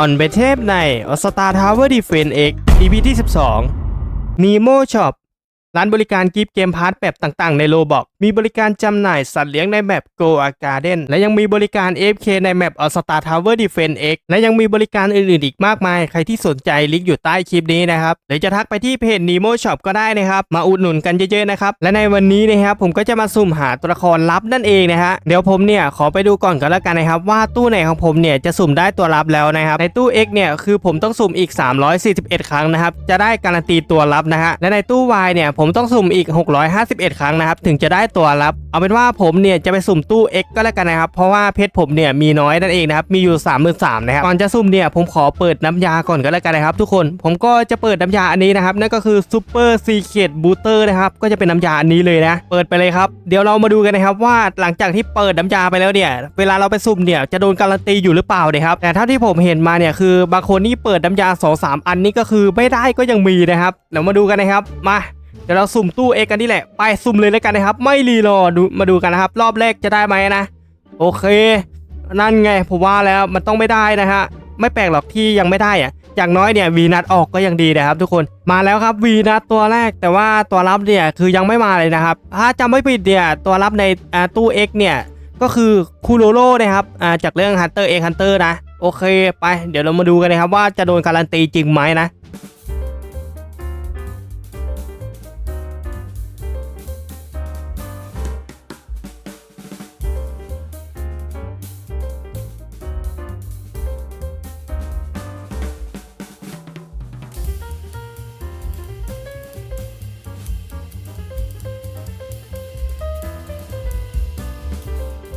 ออนเบเทพในออสตาทาวเวอร์ดีเฟนเอ็ก EP ที่ 12 Nemo Shop ร้านบริการกิฟต์เกมพาร์ทแบบต่างๆ ในโลบอกมีบริการจำหน่ายสัตว์เลี้ยงในแมป Go a Garden และยังมีบริการ AFK ในแมป a l Star Tower Defense X และยังมีบริการอื่นๆอีกมากมาย ใครที่สนใจลิงก์อยู่ใต้คลิปนี้นะครับ หรือจะทักไปที่เพจ Nemo Shop ก็ได้นะครับ มาอุดหนุนกันเยอะๆนะครับ และในวันนี้นะครับผมก็จะมาสุ่มหาตัวละครลับนั่นเองนะฮะ เดี๋ยวผมเนี่ยขอไปดูก่อนกันแล้วกันนะครับว่าตู้ไหนของผมเนี่ยจะสุ่มได้ตัวลับแล้วนะครับ ในตู้ X เนี่ยคือผมต้องสุ่มอีก 341 ครั้งนะครับ จะได้การันตีตัวลับนะฮะ และในตู้ Y เนี่ยผมต้องสุ่มอีก 651 ครั้งนะครับ ถึงจะได้ตัวลับ เอาเป็นว่าผมเนี่ยจะไปสุ่มตู้ X ก็แล้วกันนะครับ เพราะว่าเพชรผมเนี่ยมีน้อยนั่นเองนะครับ มีอยู่33,000นะครับ ก่อนจะสุ่มเนี่ยผมขอเปิดน้ำยาก่อนก็แล้วกันนะครับ ทุกคน ผมก็จะเปิดน้ำยาอันนี้นะครับ นั่นก็คือ Super Secret Booster นะครับ ก็จะเป็นน้ำยาอันนี้เลยนะ เปิดไปเลยครับ เดี๋ยวเรามาดูกันนะครับว่าหลังจากที่เปิดน้ำยาไปแล้วเนี่ย เวลาเราไปสุ่มเนี่ยจะโดนการันตีอยู่หรือเปล่าเนี่ยครับ แต่เท่าที่ผมเห็นมาเนี่ยคือบางคนนี่เปิดน้ำยา2อสามอันนี่ก็คือไม่ได้ก็ยังมีนะครับเดี๋ยวมาดูกันนะครับ มา ดี๋ยวเราสุ่มตู้เอกกันนี่แหละ ไปสุ่มเลยแล้วกันนะครับ ไม่รีรอดูมาดูกันนะครับ รอบแรกจะได้ไหมนะ โอเค นั่นไงผมว่าแล้วมันต้องไม่ได้นะฮะ ไม่แปลกหรอกที่ยังไม่ได้อะอย่างน้อยเนี่ยวีนัทออกก็ยังดีนะครับ ทุกคน มาแล้วครับวีนัทตัวแรก แต่ว่าตัวรับเนี่ยคือยังไม่มาเลยนะครับ ถ้าจำไม่ผิดเนี่ยตัวรับในอ่าตู้ X เนี่ยก็คือคูโรโร่นะครับาจากเรื่อง Hunter x Hunter นะ โอเค ไป เดี๋ยวเรามาดูกันนะครับว่าจะโดนการันตีจริงไหมนะ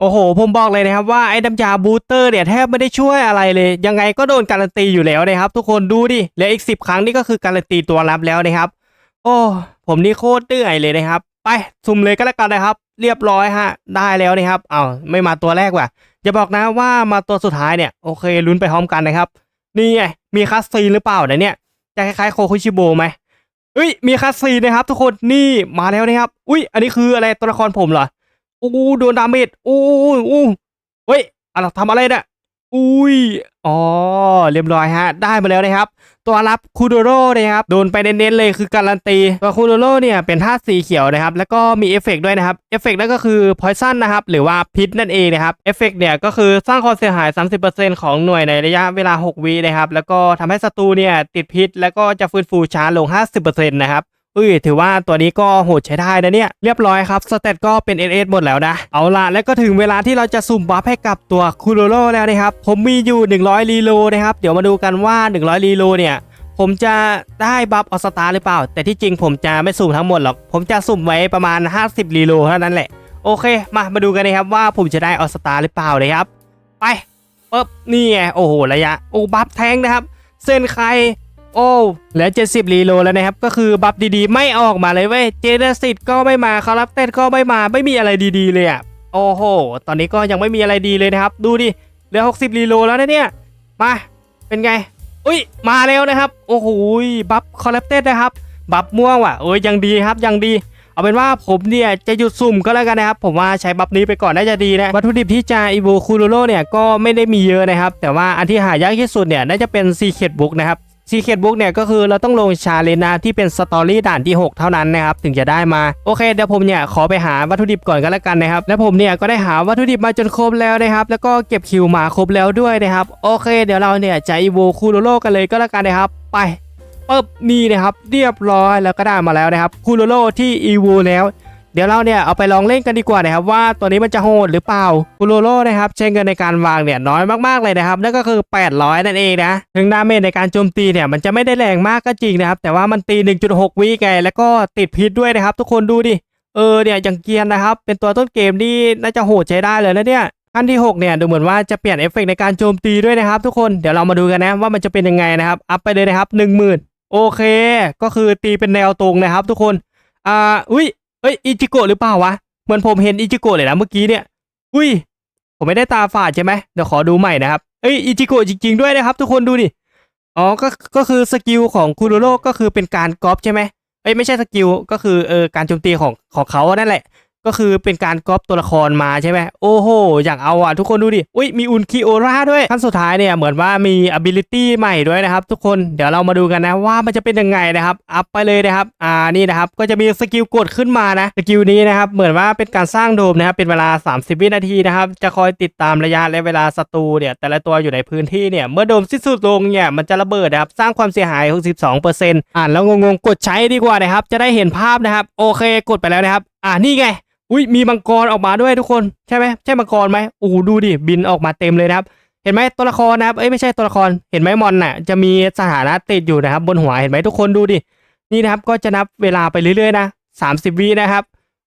โอ้โห ผมบอกเลยนะครับว่าไอ้น้ำยาบูสเตอร์เนี่ยแทบไม่ได้ช่วยอะไรเลย ยังไงก็โดนการันตีอยู่แล้วนะครับ ทุกคนดูดิเหลืออีกสิบครั้งนี่ก็คือการันตีตัวรับแล้วนะครับ โอ้ผมนี่โคตรเหนื่อยเลยนะครับ ไปสุ่มเลยก็แล้วกันนะครับ เรียบร้อยฮะ ได้แล้วนะครับเอาไม่มาตัวแรกว่ะอย่าบอกนะว่ามาตัวสุดท้ายเนี่ยโอเคลุ้นไปพร้อมกันนะครับ นี่ไงมีคัสซีนหรือเปล่าเดี๋ยวเนี่ยจะคล้ายๆโคคุชิโบไหมเอ้ยมีคัสซีนนะครับ ทุกคนนี่มาแล้วนะครับ อุ้ยอันนี้คืออะไรตัวละครผมเหรอ อู้โดนดาเมจอู้อู้อู้เฮ้ยอะไรทำอะไรเนี่ยอุ้ยอ๋อเรียบร้อยฮะ ได้มาแล้วนะครับ ตัวรับคูโดโร่นะครับโดนไปเน้นๆเลยคือการันตี ตัวคูโดโร่เนี่ยเป็นธาตุสีเขียวนะครับ แล้วก็มีเอฟเฟกต์ด้วยนะครับเอฟเฟกต์นั่นก็คือพอยซันนะครับ หรือว่าพิษนั่นเองนะครับเอฟเฟกต์เนี่ยก็คือสร้างความเสียหาย 30%ของหน่วยในระยะเวลา 6 วินะครับ แล้วก็ทำให้ศัตรูเนี่ยติดพิษ แล้วก็จะฟื้นฟูช้าลง 50%นะครับ อุ้ยถือว่าตัวนี้ก็โหดใช้ได้นะเนี่ยเรียบร้อยครับสเตตก็เป็น SS หมดแล้วนะ เอาละแล้วก็ถึงเวลาที่เราจะสุ่มบัฟให้กับตัวคูโรโรแล้วนะครับ ผมมีอยู่ 100รีโลนะครับ เดี๋ยวมาดูกันว่า 100รีโลเนี่ยผมจะได้บัฟออสตาหรือเปล่า แต่ที่จริงผมจะไม่สุ่มทั้งหมดหรอก ผมจะสุ่มไว้ประมาณ 50รีโลเท่านั้นแหละ โอเค มามาดูกันนะครับว่าผมจะได้ออสตาหรือเปล่าเลยครับ ไปปึ๊บนี่ไงโอ้โหระยะโอ้บัฟแทงนะครับ เส้นใคร โอ้เหลือ 70รีโลแล้วนะครับ ก็คือบัฟดีๆ ไม่ออกมาเลยเว้ย เจเนสิตก็ไม่มาคารับเต้ก็ไม่มาไม่มีอะไรดีๆเลยอะ โอ้โห ตอนนี้ก็ยังไม่มีอะไรดีเลยนะครับ ดูดิ เหลือ 60รีโลแล้วนะเนี่ย มา เป็นไง อุ้ย มาแล้วนะครับ โอ้โห บัฟคอลเลปเต้นะครับ บัฟม่วงว่ะ เอ้ย ยังดีครับ ยังดีเอาเป็นว่าผมเนี่ยจะหยุดสุ่มก็แล้วกันนะครับผมว่าใช้บัฟนี้ไปก่อนน่าจะดีนะวัตถุดิบที่จะอีโวคูโรโรเนี่ยก็ไม่ได้มีเยอะนะครับ แต่ว่าอันที่หายากที่สุดเนี่ยน่าจะเป็นซีเคดบุ๊กนะครับ ซีเคดบุ๊กเนี่ยก็คือเราต้องลงชาเลนจ์นะที่เป็นสตอรี่ด่านที่ 6 เท่านั้นนะครับถึงจะได้มาโอเคเดี๋ยวผมเนี่ยขอไปหาวัตถุดิบก่อนก็แล้วกันนะครับ และผมเนี่ยก็ได้หาวัตถุดิบมาจนครบแล้วนะครับ แล้วก็เก็บคิวมาครบแล้วด้วยนะครับโอเค เดี๋ยวเราเนี่ยจะอีโวคูโรโรกันเลยก็แล้วกันนะครับ ไปปึ๊บนี่นะครับ เรียบร้อยแล้วก็ได้มาแล้วนะครับคูโรโรที่อีโวแล้ว เดี๋ยวเราเนี่ยเอาไปลองเล่นกันดีกว่านะครับว่าตัวนี้มันจะโหดหรือเปล่าคูโรโร่นะครับใช้เงินในการวางเนี่ยน้อยมากๆเลยนะครับนั่นก็คือ 800 นั่นเองนะถึงดาเมจในการโจมตีเนี่ยมันจะไม่ได้แรงมากก็จริงนะครับแต่ว่ามันตี 1.6 วิไงแล้วก็ติดพิษด้วยนะครับ ทุกคนดูดิเออเนี่ยอย่างเกียร์นะครับ เป็นตัวต้นเกมที่น่าจะโหดใช้ได้เลยนะเนี่ยขั้นที่ 6 เนี่ยดูเหมือนว่าจะเปลี่ยนเอฟเฟกต์ในการโจมตีด้วยนะครับ ทุกคนเดี๋ยวเรามาดูกันนะว่ามันจะเป็นยังไงนะครับอัพไปเลยนะครับ 10,000 โอเค ก็คือตีเป็นแนวตรงนะครับ ทุกคนอ่าอุ้ย เอ้ยอิจิโกะหรือเปล่าวะ เหมือนผมเห็นอิจิโกะเลยนะเมื่อกี้เนี่ย อุ้ย ผมไม่ได้ตาฝาดใช่ไหมเดี๋ยวขอดูใหม่นะครับ เอ้ยอิจิโกะจริง ๆ ด้วยนะครับ ทุกคนดูดิอ๋อก็ก็คือสกิลของคูโรโร่ก็คือเป็นการก๊อปใช่ไหมเอ้ยไม่ใช่สกิลก็คือเออการโจมตีของของเขานั่นแหละ ก็คือเป็นการก๊อปตัวละครมาใช่ไหมโอ้โห อยากเอาอะทุกคนดูดิ อุ้ยมีอุนคิโอราด้วยขั้นสุดท้ายเนี่ยเหมือนว่ามี ability ใหม่ด้วยนะครับ ทุกคนเดี๋ยวเรามาดูกันนะว่ามันจะเป็นยังไงนะครับอัพไปเลยนะครับอ่านี่นะครับก็จะมีสกิลกดขึ้นมานะสกิลนี้นะครับเหมือนว่าเป็นการสร้างโดมนะครับเป็นเวลา 30 วินาทีนะครับจะคอยติดตามระยะและเวลาศัตรูเนี่ยแต่ละตัวอยู่ในพื้นที่เนี่ยเมื่อโดมสิ้นสุดลงเนี่ยมันจะระเบิดนะครับสร้างความเสียหาย 62%อ่านแล้วงงๆกดใช้ดีกว่านะครับจะได้เห็นภาพนะครับโอเคกดไปแล้วนะครับอ่านี่ไง อุ้ยมีมังกรออกมาด้วยทุกคนใช่ไหมใช่มังกรไหมโอ้ดูดิบินออกมาเต็มเลยนะครับ เห็นไหมตัวละครนะครับเอ้ยไม่ใช่ตัวละครเห็นไหมมอนน่ะ จะมีสถานะติดอยู่นะครับ บนหัวเห็นไหมทุกคนดูดินี่นะครับก็จะนับเวลาไปเรื่อยๆนะ30วินะครับ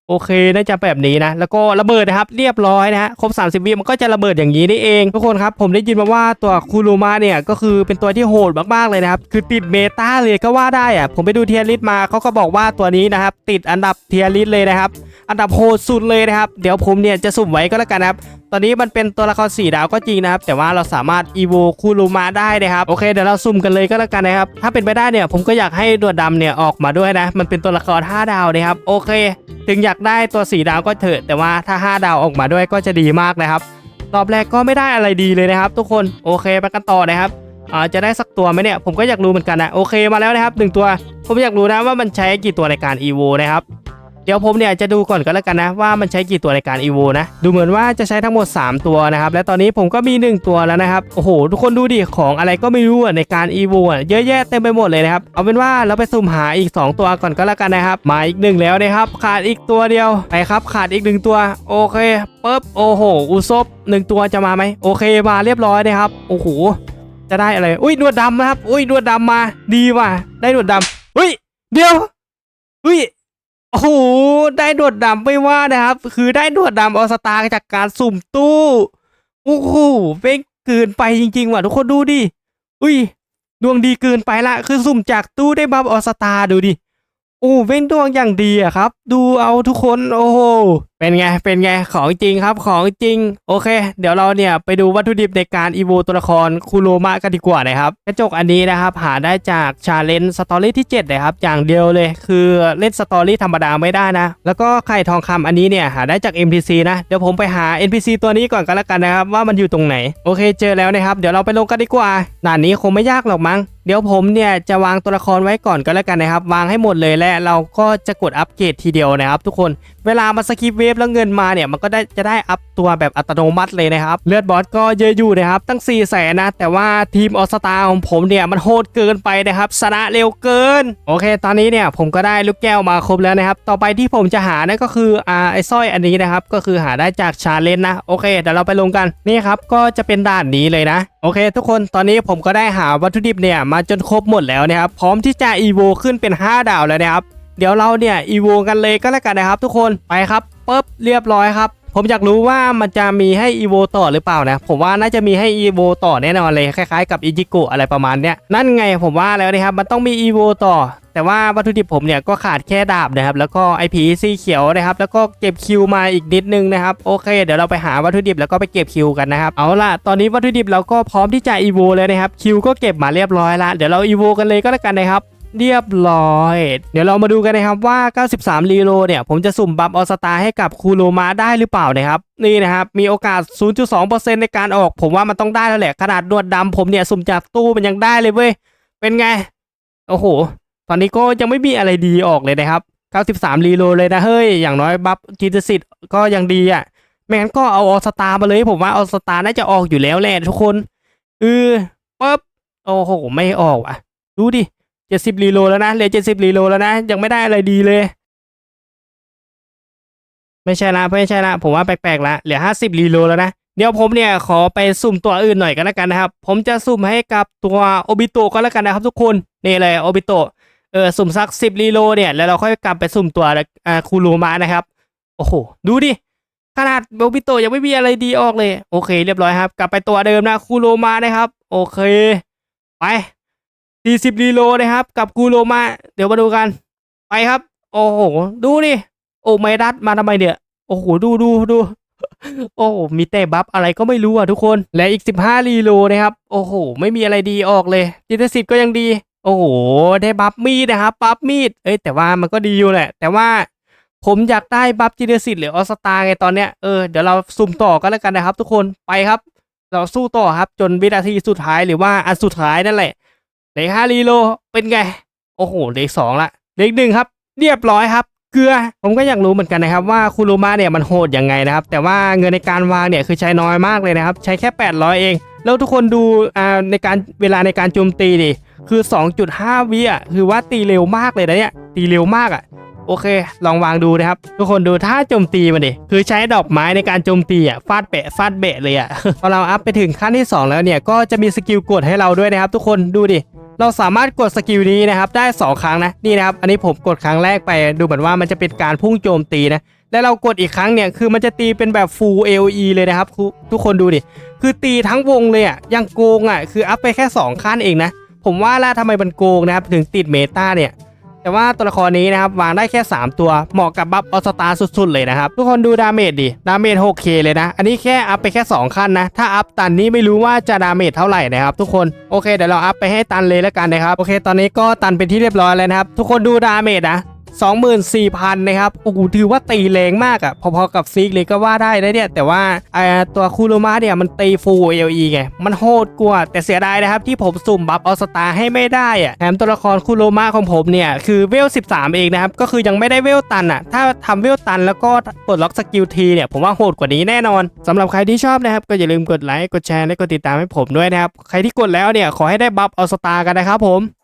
โอเค น่าจะแบบนี้นะ แล้วก็ระเบิดนะครับ เรียบร้อยนะฮะ ครบ 30 วิมันก็จะระเบิดอย่างนี้นี่เอง ทุกคนครับ ผมได้ยินมาว่าตัวคูรูมาเนี่ย ก็คือเป็นตัวที่โหดมากๆเลยนะครับ คือติดเมตาเลยก็ว่าได้อะผมไปดูเทียริสมาเขาก็บอกว่าตัวนี้นะครับ ติดอันดับเทียริสเลยนะครับ อันดับโหดสุดเลยนะครับ เดี๋ยวผมเนี่ยจะสุ่มไว้ก็แล้วกันนะครับ ตอนนี้มันเป็นตัวละคร4ดาวก็จริงนะครับ แต่ว่าเราสามารถอีโวคูรูมาได้นะครับ โอเคเดี๋ยวเราสุ่มกันเลยก็แล้วกันนะครับ ถ้าเป็นไปได้เนี่ยผมก็อยากให้ตัวดำเนี่ยออกมาด้วยนะ มันเป็นตัวละคร 5 ดาวนะครับ โอเค ถึงอยากได้ตัว 4 ดาวก็เถอะ แต่ว่าถ้า 5 ดาวออกมาด้วยก็จะดีมากนะครับ รอบแรกก็ไม่ได้อะไรดีเลยนะครับ ทุกคน โอเคไปกันต่อนะครับอ่าจะได้สักตัวไหมเนี่ย ผมก็อยากรู้เหมือนกันนะ โอเคมาแล้วนะครับหนึ่งตัว ผมอยากรู้นะว่ามันใช้กี่ตัวในการอีโวนะครับ เดี๋ยวผมเนี่ยจะดูก่อนก็แล้วกันนะว่ามันใช้กี่ตัวในการอีโวนะดูเหมือนว่าจะใช้ทั้งหมด 3 ตัวนะครับและตอนนี้ผมก็มี 1 ตัวแล้วนะครับโอ้โหทุกคนดูดิของอะไรก็ไม่รู้อะในการอีโวอะเยอะแยะเต็มไปหมดเลยนะครับเอาเป็นว่าเราไปสุ่มหาอีก 2 ตัวก่อนก็แล้วกันนะครับมาอีกหนึ่งแล้วนะครับขาดอีกตัวเดียวไปครับขาดอีกหนึ่งตัวโอเคปุ๊บโอ้โหอุซบหนึ่งตัวจะมาไหมโอเคมาเรียบร้อยนะครับโอ้โหจะได้อะไร อุ้ยนวดดำนะครับ อุ้ยนวดดำมา ดีว่ะ ได้นวดดำอุ้ย เดี๋ยว อุ้ย โอ้โห ได้ดวดดำไม่ว่านะครับ คือได้ดวดดำออสตาจากการสุ่มตู้โอ้โหเป็นเกินไปจริง ๆ ว่ะทุกคนดูดิ อุ้ย ดวงดีเกินไปละ คือสุ่มจากตู้ได้บัฟออสตาดูดิ โอ้เว้นดวงอย่างดีอะครับ ดูเอาทุกคน โอ้โห เป็นไง เป็นไง ของจริงครับ ของจริง โอเค เดี๋ยวเราเนี่ยไปดูวัตถุดิบในการอีโวตัวละครคูโรมะกันดีกว่านะครับ กระจกอันนี้นะครับ หาได้จากชาเลนจ์สตอรี่ที่ 7 นะครับ อย่างเดียวเลย คือเล่นสตอรี่ธรรมดาไม่ได้นะ แล้วก็ไข่ทองคำอันนี้เนี่ยหาได้จาก NPC นะ เดี๋ยวผมไปหา NPC ตัวนี้ก่อนก็แล้วกันนะครับ ว่ามันอยู่ตรงไหน โอเค เจอแล้วนะครับ เดี๋ยวเราไปลงกันดีกว่าด่านนี้คงไม่ยากหรอกมั้งเดี๋ยวผมเนี่ยจะวางตัวละครไว้ก่อนก็แล้วกันนะครับ วางให้หมดเลยและเราก็จะกดอัปเกรดทีเดียวนะครับ ทุกคนเวลามาสกิปเวฟแล้วเงินมาเนี่ยมันก็ได้จะได้อัพตัวแบบอัตโนมัติเลยนะครับ เลือดบอสก็เยอะอยู่นะครับตั้ง4ี่แสนนะ แต่ว่าทีมออสตาของผมเนี่ยมันโหดเกินไปนะครับชนะเร็วเกิน โอเค ตอนนี้เนี่ยผมก็ได้ลูกแก้วมาครบแล้วนะครับ ต่อไปที่ผมจะหานั่นก็คืออ่าไอ้สร้อยอันนี้นะครับ ก็คือหาได้จากชาเลนจ์นะโอเคเดี๋ยวเราไปลงกันนี่ครับก็จะเป็นด่านนี้เลยนะโอเค ทุกคนตอนนี้ผมก็ได้หาวัตถุดิบเนี่ยมาจนครบหมดแล้วนะครับพร้อมที่จะอีโวขึ้นเป็น 5 ดาวแล้วนะครับ เดี๋ยวเราเนี่ยอีโวกันเลยก็แล้วกันนะครับ ทุกคนไปครับปุ๊บเรียบร้อยครับผมอยากรู้ว่ามันจะมีให้อีโวต่อหรือเปล่านะ ผมว่าน่าจะมีให้อีโวต่อแน่นอนเลยคล้ายๆกับอิจิโกะอะไรประมาณเนี้ยนั่นไงผมว่าแล้วนะครับมันต้องมีอีโวต่อ แต่ว่าวัตถุดิบผมเนี่ยก็ขาดแค่ดาบนะครับแล้วก็ไอผีสีเขียวนะครับแล้วก็เก็บคิวมาอีกนิดนึงนะครับโอเค เดี๋ยวเราไปหาวัตถุดิบแล้วก็ไปเก็บคิวกันนะครับเอาล่ะตอนนี้วัตถุดิบเราก็พร้อมที่จะอีโวเลยนะครับคิวก็เก็บมาเรียบร้อยละเดี๋ยวเราอีโวกันเลยก็แล้วกันนะครับ เรียบร้อย เดี๋ยวเรามาดูกันนะครับว่า 93 รีโลเนี่ย ผมจะสุ่มบัฟออสตาให้กับคูโรมาได้หรือเปล่านะครับนี่นะครับ มีโอกาส 0.2%ในการออก ผมว่ามันต้องได้แล้วแหละ ขนาดดวดดำผมเนี่ย สุ่มจากตู้มันยังได้เลยเว้ย เป็นไง โอ้โห ตอนนี้ก็ยังไม่มีอะไรดีออกเลยนะครับ 93 รีโลเลยนะเฮ้ย อย่างน้อยบัฟจิตสิทธิ์ก็ยังดีอะไม่งั้นก็เอาออสตามาเลย ผมว่าออสตาน่าจะออกอยู่แล้วแหละทุกคนเออปั๊บโอ้โห ไม่ออกอะ ดูดิ เจ็ดสิบรีโลแล้วนะเหลือเจ็ดสิบรีโลแล้วนะ ยังไม่ได้อะไรดีเลย ไม่ใช่ละไม่ใช่ละผมว่าแปลกๆละเหลือห้าสิบรีโลแล้วนะเดี๋ยวผมเนี่ยขอไปสุ่มตัวอื่นหน่อยกันแล้วกันนะครับ ผมจะสุ่มให้กับตัวโอบิโตก็แล้วกันนะครับทุกคนนี่เลยโอบิโตเออสุ่มสักสิบรีโลเนี่ยแล้วเราค่อยกลับไปสุ่มตัวอ่าคูรูมานะครับ โอ้โหดูดิขนาดโอบิโตยังไม่มีอะไรดีออกเลย โอเค เรียบร้อยครับ กลับไปตัวเดิมนะคูโรมานะครับ โอเค ไป 40รีโลนะครับ กับกูโรมา เดี๋ยวมาดูกัน ไปครับ โอ้โห ดูนี่ โอ้ไม่ดัดมาทำไมเนี่ย โอ้โห ดูดูดู โอ้มีแต่บัฟอะไรก็ไม่รู้อะทุกคน และอีก 15รีโลนะครับ โอ้โห ไม่มีอะไรดีออกเลย จิตสิทธิ์ก็ยังดี โอ้โห ได้บัฟมีดนะครับ บัฟมีด เอ้ย แต่ว่ามันก็ดีอยู่แหละ แต่ว่าผมอยากได้บัฟจีเนสิตหรือออสตาไงตอนเนี้ย เออ เดี๋ยวเราสุ่มต่อกันแล้วกันนะครับ ทุกคน ไปครับ เราสู้ต่อครับจนวินาทีสุดท้ายหรือว่าอันสุดท้ายนั่นแหละ เลือห้ารีโลเป็นไง โอ้โหเลืออกสองละเลืออกหนึ่งครับ เรียบร้อยครับเกลือผมก็อยากรู้เหมือนกันนะครับว่าคูรูมาเนี่ยมันโหดยังไงนะครับ แต่ว่าเงินในการวางเนี่ยคือใช้น้อยมากเลยนะครับ ใช้แค่ 800 เอง แล้วทุกคนดูอ่าในการเวลาในการโจมตีดิคือ 2.5 วิอะคือว่าตีเร็วมากเลยนะเนี่ยตีเร็วมากอะโอเค ลองวางดูนะครับ ทุกคนดูถ้าโจมตีมันดิคือใช้ดอกไม้ในการโจมตีอะฟาดเปะฟาดเบะเลยอะพอเราอัพไปถึงขั้นที่ 2 แล้วเนี่ยก็จะมีสกิลกดให้เราด้วยนะครับ ทุกคนดูดิ เราสามารถกดสกิลนี้นะครับได้ 2 ครั้งนะนี่นะครับอันนี้ผมกดครั้งแรกไปดูเหมือนว่ามันจะเป็นการพุ่งโจมตีนะแล้วเรากดอีกครั้งเนี่ยคือมันจะตีเป็นแบบ full AOE เลยนะครับทุกคนดูดิคือตีทั้งวงเลยอะยังโกงอะคืออัพไปแค่ 2 ขั้นเองนะผมว่าแล้วทำไมมันโกงนะครับถึงติดเมตาเนี่ย แต่ว่าตัวละครนี้นะครับวางได้แค่ 3 ตัวเหมาะกับบัฟออสตาสุดๆเลยนะครับทุกคนดูดาเมจดิดาเมจ 6k เลยนะ อันนี้แค่อัพไปแค่ 2 ขั้นนะ ถ้าอัพตันนี้ไม่รู้ว่าจะดาเมจเท่าไหร่นะครับทุกคนโอเคเดี๋ยวเราอัพไปให้ตันเลยแล้วกันนะครับโอเค ตอนนี้ก็ตันเป็นที่เรียบร้อยแล้วนะครับทุกคนดูดาเมจนะ 24,000 นะครับ โอ้โห ถือว่าตีแรงมากอะ่ะ พอๆกับฟิกเลยก็ว่าได้นะเนี่ย แต่ว่าไอ้ตัวคูโรมาเนี่ย มันตีฟูลเอลีไง มันโหดกว่า แต่เสียดายนะครับ ที่ผมสุ่มบัฟออสตาให้ไม่ได้อะ่ะแถมตัวละครคูโรมาของผมเนี่ย คือเวล 13 เองนะครับ ก็คือยังไม่ได้เวลตันอะ่ะ ถ้าทำเวลตันแล้วก็ปลดล็อกสกิลทีเนี่ย ผมว่าโหดกว่านี้แน่นอนสำหรับใครที่ชอบนะครับ ก็อย่าลืมกดไลค์ กดแชร์ และกดติดตามให้ผมด้วยนะครับ ใครที่กดแล้วเนี่ย ขอให้ได้บัฟออสตากันนะครับผม